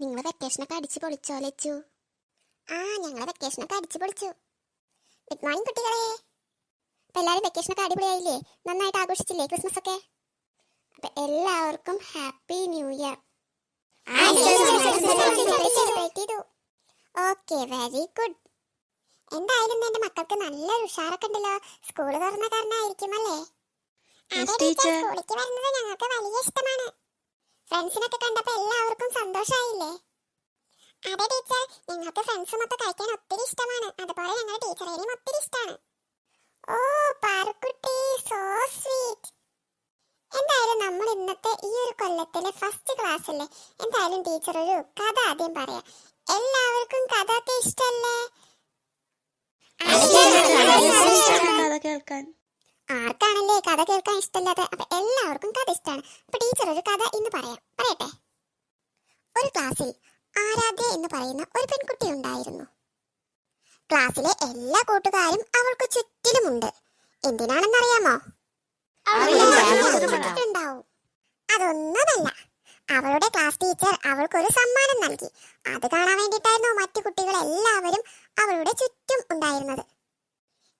നിങ്ങൾ വെക്കേഷനൊക്കെ അടിച്ചു പൊളിച്ചോ ലച്ചു? ആ ഞങ്ങൾ വെക്കേഷനൊക്കെ അടിച്ചു പൊളിച്ചു. ഗുഡ് മോർണിംഗ് കുട്ടികളെ. അപ്പൊ എല്ലാവരും വെക്കേഷനൊക്കെ അടിപൊളിയായില്ലേ? നന്നായിട്ട് ആഘോഷിച്ചില്ലേ ക്രിസ്മസ് ഒക്കെ അപ്പൊ എല്ലാവർക്കും happy new year okay very good എന്തായാലും എന്റെ മക്കൾക്ക് നല്ല ഉഷാറൊക്കെ ഉണ്ടല്ലോ. സ്കൂൾ തുറന്ന കാരണമായിരിക്കും അല്ലേ. സ്കൂളിലേക്ക് വരുന്നത് ഞങ്ങൾക്ക് വലിയ ഇഷ്ടമാണ്. ഫ്രണ്ട്സിനൊക്കെ കണ്ടപ്പോ എല്ലാവർക്കും സന്തോഷമായില്ലേ അതെ ടീച്ചർ ഞങ്ങൾക്ക് ഫ്രണ്ട്സും ഒക്കെ കഴിക്കാൻ ഒത്തിരി ഇഷ്ടമാണ്. അതുപോലെ ഞങ്ങളുടെ ടീച്ചറേനെയും ഒത്തിരി ഇഷ്ടമാണ് ഓ പാർക്കുട്ടി സോ സ്വീറ്റ് എന്തായാലും നമ്മൾ ഇന്നത്തെ ഈ ഒരു കൊല്ലത്തിലെ ഫസ്റ്റ് ക്ലാസ് അല്ലേ എന്തായാലും ടീച്ചർ ഒരു കഥ ആദ്യം പറയാം. എല്ലാവർക്കും കഥ ഒക്കെ ഇഷ്ടല്ലേ? കേൾക്കാൻ. ആർക്കാണല്ലേ കഥ കേൾക്കാൻ ഇഷ്ടമില്ലാതെ അപ്പൊ എല്ലാവർക്കും കഥ ഇഷ്ടമാണ്. അപ്പൊ ടീച്ചർ ഒരു കഥ ഇന്ന് പറയാം. പറയട്ടെ? ഒരു ക്ലാസ്സിൽ ആരാധ്യ എന്ന് പറയുന്ന ഒരു പെൺകുട്ടി ഉണ്ടായിരുന്നു. ക്ലാസ്സിലെ എല്ലാ കൂട്ടുകാരും അവൾക്ക് ചുറ്റിലുമുണ്ട്. എന്തിനാണെന്നറിയാമോ. ഉണ്ടാവും അതൊന്നുമല്ല. അവളുടെ ക്ലാസ് ടീച്ചർ അവൾക്ക് ഒരു സമ്മാനം നൽകി. അത് കാണാൻ വേണ്ടിയിട്ടായിരുന്നു മറ്റു കുട്ടികൾ എല്ലാവരും അവളുടെ ചുറ്റും ഉണ്ടായിരുന്നത്.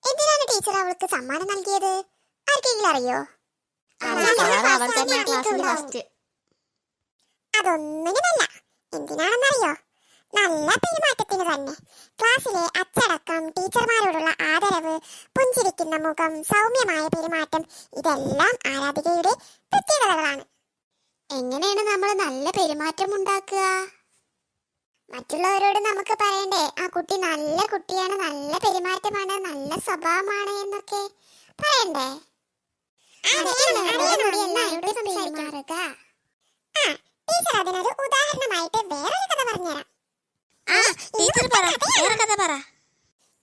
എന്തിനാണ് ടീച്ചർ അവൾക്ക് സമ്മാനം നൽകിയത്? ആർക്കെങ്കിലും അറിയോ? അതൊന്നിനുമല്ല. എന്തിനാണെന്നറിയോ? നല്ല പെരുമാറ്റത്തിന് തന്നെ. ക്ലാസ്സിലെ അച്ചടക്കം ടീച്ചർമാരോടുള്ള ആദരവ് പുഞ്ചിരിക്കുന്ന മുഖം സൗമ്യമായ പെരുമാറ്റം ഇതെല്ലാം ആരാധികയുടെ പ്രത്യേകതകളാണ്. എങ്ങനെയാണ് നമ്മൾ നല്ല പെരുമാറ്റം ഉണ്ടാക്കുക? മറ്റുള്ളവരോട് നമുക്ക് പറയണ്ടേ? ആ കുട്ടി നല്ല കുട്ടിയാണ് നല്ല പെരുമാറ്റമാണ് നല്ല സ്വഭാവമാണ് എന്നൊക്കെ പറയണ്ടേ? അതിനൊരു ഉദാഹരണമായിട്ട് വേറൊരു കഥ പറഞ്ഞുതരാം.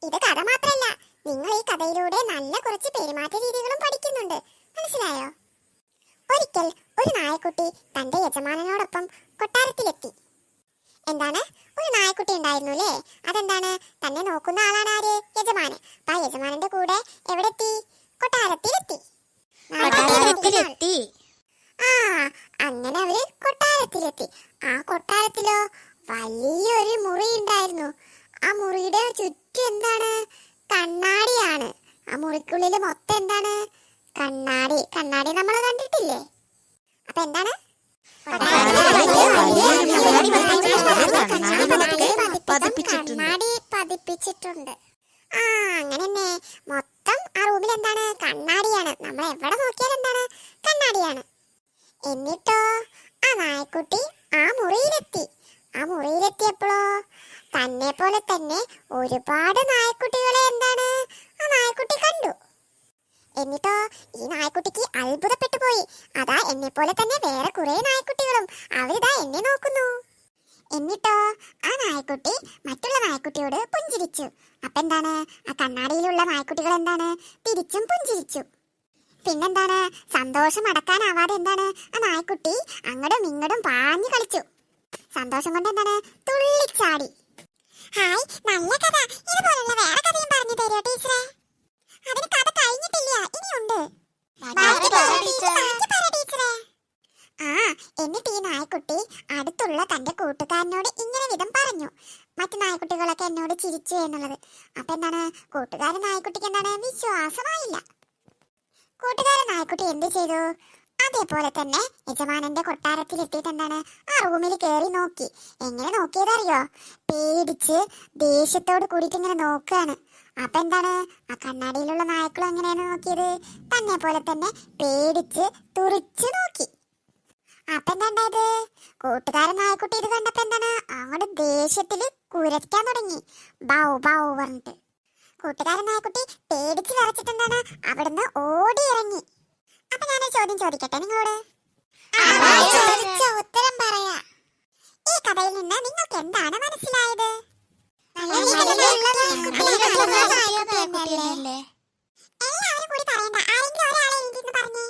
ഇത് കഥ മാത്രല്ല നിങ്ങൾ ഈ കഥയിലൂടെ നല്ല കുറച്ച് പെരുമാറ്റ രീതികളും പഠിക്കുന്നുണ്ട്. മനസ്സിലായോ? ഒരിക്കൽ ഒരു നായക്കുട്ടി തന്റെ യജമാനനോടൊപ്പം കൊട്ടാരത്തിലെത്തി. എന്താണ്? ഒരു നായക്കുട്ടി ഉണ്ടായിരുന്നു അല്ലേ അതെന്താണ്? തന്നെ നോക്കുന്ന ആളാണ് ആര്? യജമാനൻ. അപ്പൊ ആ യജമാനന്റെ കൂടെ എവിടെ എത്തി കൊട്ടാരത്തിലെത്തി. കൊട്ടാരത്തിലെത്തി. ആ അങ്ങനെ അവർ കൊട്ടാരത്തിലെത്തി. ആ കൊട്ടാരത്തിലോ വലിയൊരു മുറി ഉണ്ടായിരുന്നു. ആ മുറിയുടെ ചുറ്റും എന്താണ്? കണ്ണാടിയാണ്. ആ മുറിക്കുള്ളിൽ മൊത്തം എന്താണ്? കണ്ണാടി. കണ്ണാടി നമ്മൾ കണ്ടിട്ടില്ലേ? അപ്പൊ എന്താണ്? പതിപ്പിച്ചിട്ടുണ്ട്. ആ അങ്ങനെ തന്നെ മൊത്തം ആ റൂമിൽ എന്താണ് കണ്ണാടിയാണ് നമ്മൾ എവിടെ നോക്കിയാലും എന്താണ് കണ്ണാടിയാണ് എന്നിട്ടോ ആ നായക്കുട്ടി ആ മുറിയിലെത്തി ആ മുറിയിലെത്തിയപ്പോഴോ തന്നെ പോലെ തന്നെ ഒരുപാട് നായക്കുട്ടികളെ എന്താണ് ആ നായക്കുട്ടി കണ്ടു എന്നിട്ടോ ഈ നായക്കുട്ടിക്ക് അത്ഭുതപ്പെട്ടു പോയി അതാ എന്നെ പോലെ തന്നെ വേറെ കുറെ നായക്കുട്ടികളും. അവരിതാ എന്നെ നോക്കുന്നു. എന്നിട്ടോ ആ നായക്കുട്ടി മറ്റുള്ള നായക്കുട്ടിയോട് പുഞ്ചിരിച്ചു. അപ്പൊ എന്താണ് ആ കണ്ണാടിയിലുള്ള നായക്കുട്ടികൾ എന്താണ്? തിരിച്ചും പുഞ്ചിരിച്ചു. പിന്നെന്താണ്? സന്തോഷം അടക്കാനാവാതെ എന്താണ്? ആ നായ്ക്കുട്ടി അങ്ങടും ഇങ്ങടും പാഞ്ഞു കളിച്ചു. സന്തോഷം കൊണ്ട് എന്താണ് തുള്ളിച്ചാടി. ഹായ് മറ്റു നായ്ക്കുട്ടികളൊക്കെ എന്നോട് ചിരിച്ചു എന്നുള്ളത്. അപ്പൊ എന്താണ്? കൂട്ടുകാരൻ നായ്ക്കുട്ടിക്ക് എന്താണ്? വിശ്വാസമായില്ല. കൂട്ടുകാരൻ നായ്ക്കുട്ടി എന്ത് ചെയ്തു? അതേപോലെ തന്നെ യജമാനന്റെ കൊട്ടാരത്തിൽ എത്തിയിട്ട് എന്താണ്? ആ റൂമിൽ കയറി നോക്കി. എങ്ങനെ നോക്കിയതറിയോ? പേടിച്ച് ദേഷ്യത്തോട് കൂടിയിട്ട് ഇങ്ങനെ നോക്കുകയാണ് അപ്പൊ എന്താണ്? ആ കണ്ണാടിയിലുള്ള നായ്ക്കളും എങ്ങനെയാണ് നോക്കിയത്? തന്നെ പോലെ തന്നെ പേടിച്ച് തുറിച്ച് നോക്കി. അപ്പൊ എന്താ ഉണ്ടായത്? കൂട്ടുകാരൻ നായക്കുട്ടി ഇത് കണ്ടപ്പോ എന്താണ്? അങ്ങോട്ട് ദേഷ്യത്തിൽ കുരയ്ക്കാൻ തുടങ്ങി ബാവു ബാവു പറഞ്ഞിട്ട് കൂട്ടുകാരനായ കുട്ടി പേടിച്ച് വിറച്ചിട്ട് എന്താണ് അവിടുന്ന് ഓടി ഇറങ്ങി അപ്പൊ ഞാൻ ചോദ്യം ചോദിക്കട്ടെ നിങ്ങളോട് ഉത്തരം പറയാ ഈ കഥയിൽ നിന്ന് നിങ്ങൾക്ക് എന്താണ് മനസ്സിലായത് എല്ലാവരും കൂടി പറയണ്ട ആരെങ്കിലും ഒരാളെ എനിക്ക് പറഞ്ഞേ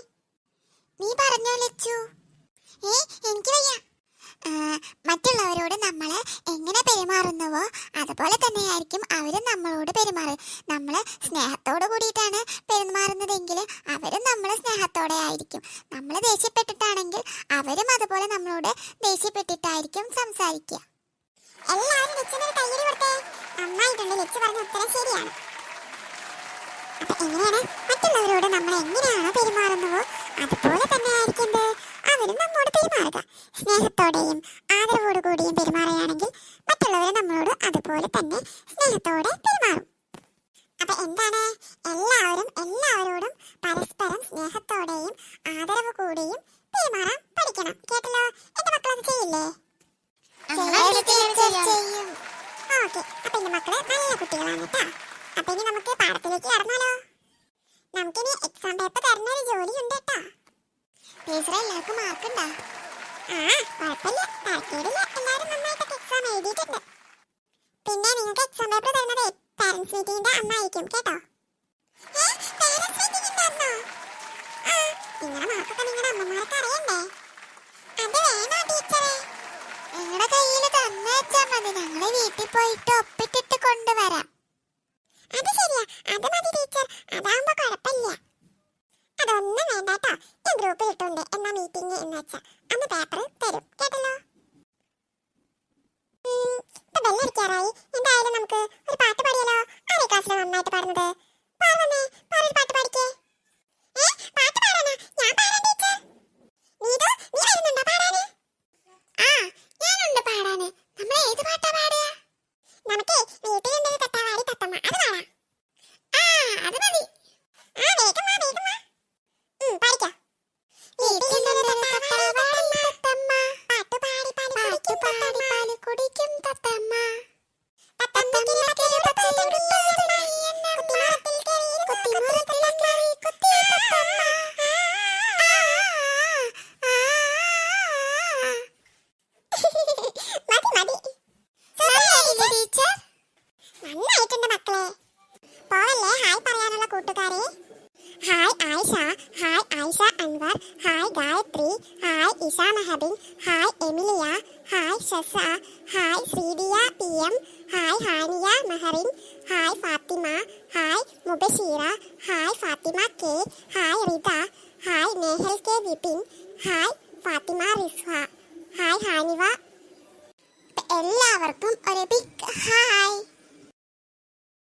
നീ പറഞ്ഞോ ലച്ചു ഏ എനിക്ക് വയ്യ ആ, മറ്റുള്ളവരോട് നമ്മൾ എങ്ങനെ പെരുമാറണം പെരുമാറുന്നുവോ? അതുപോലെ തന്നെയായിരിക്കും അവരും നമ്മളോട് പെരുമാറുക. നമ്മൾ സ്നേഹത്തോട് കൂടിയിട്ടാണ് പെരുമാറുന്നതെങ്കിൽ അവരും നമ്മളെ സ്നേഹത്തോടെ ആയിരിക്കും. നമ്മൾ ദേഷ്യപ്പെട്ടിട്ടാണെങ്കിൽ അവരും അതുപോലെ നമ്മളോട് ദേഷ്യപ്പെട്ടിട്ടായിരിക്കും സംസാരിക്കുക. എല്ലാവരും ലിച്ചിനൊരു കയ്യടി കൊടുത്തേ. നന്നായിട്ടുണ്ട്. ലിച്ച് പറഞ്ഞ ഉത്തരം ശരിയാണ്. എങ്ങനെയാണ്? മറ്റുള്ളവരോട് നമ്മൾ എങ്ങനെയാണോ പെരുമാറുന്നുവോ അതുപോലെ തന്നെ ആയിരിക്കും അവരും നമ്മോട് പെരുമാറുക. സ്നേഹത്തോടെയും ആദരവോടുകൂടിയും പെരുമാറുകയാണെങ്കിൽ മറ്റുള്ളവർ നമ്മളോട് അതുപോലെ തന്നെ സ്നേഹത്തോടെ പെരുമാറും. അപ്പൊ എന്താണ്? എല്ലാവരും എല്ലാവരോടും പരസ്പരം സ്നേഹത്തോടെയും ആദരവ് കൂടിയും പെരുമാറാൻ പഠിക്കണം. കേട്ടല്ലോ? എന്റെ മക്കൾ അത് ചെയ്യില്ലേ. ഓക്കെ. അപ്പൊ എന്റെ മക്കൾ നല്ല കുട്ടികളാണ് കേട്ടാ. അപ്പൊ ഇനി നമുക്ക് പാടത്തിലേക്ക് കടന്നാലോ? നമുക്കിനി എക്സാം പേപ്പർ തരുന്ന ഒരു ജോലി ഉണ്ട് കേട്ടാ. ടീച്ചറെ എല്ലാവർക്കും മാർക്ക് ഉണ്ടോ? ആ കുഴപ്പമില്ല. തരക്കേടില്ല. എല്ലാവരും നന്നായിട്ടൊക്കെ എഴുതിയിട്ടുണ്ട്. പിന്നെ നിങ്ങൾക്ക് എക്സാം പേപ്പർ തരുന്നത് പാരന്റ്സ് മീറ്റിംഗിന്റെ കേട്ടോ? അന്നോ ആ നിങ്ങളുടെ മാർക്കൊക്കെ നിങ്ങളുടെ അമ്മമാർക്ക് അറിയണ്ടേ? അത് വേണോ ടീച്ചറെ? മതി വീട്ടിൽ പോയിട്ട് ഒപ്പിട്ടിട്ട് കൊണ്ടുവരാം. അത് ശരിയാ അത് മതി ടീച്ചർ. അതൊന്നും വേണ്ട കേട്ടോ. ഞാൻ ഗ്രൂപ്പിൽ ഇട്ടുണ്ട് എന്നാ മീറ്റിംഗ് എന്ന് വെച്ചാ. അന്ന് പേപ്പർ തരും കേട്ടല്ലോ? ബെല്ലടിക്കാറായി എന്തായാലും നമുക്ക് ഒരു പാട്ട് പാടിയാലോ? ആരെ ക്ലാസ്സിലെ നന്നായിട്ട് പാടുന്നത്? പാടുന്നേ പാടൊരു പാട്ട് പാടിക്കേ. Mubashira hi Fathima K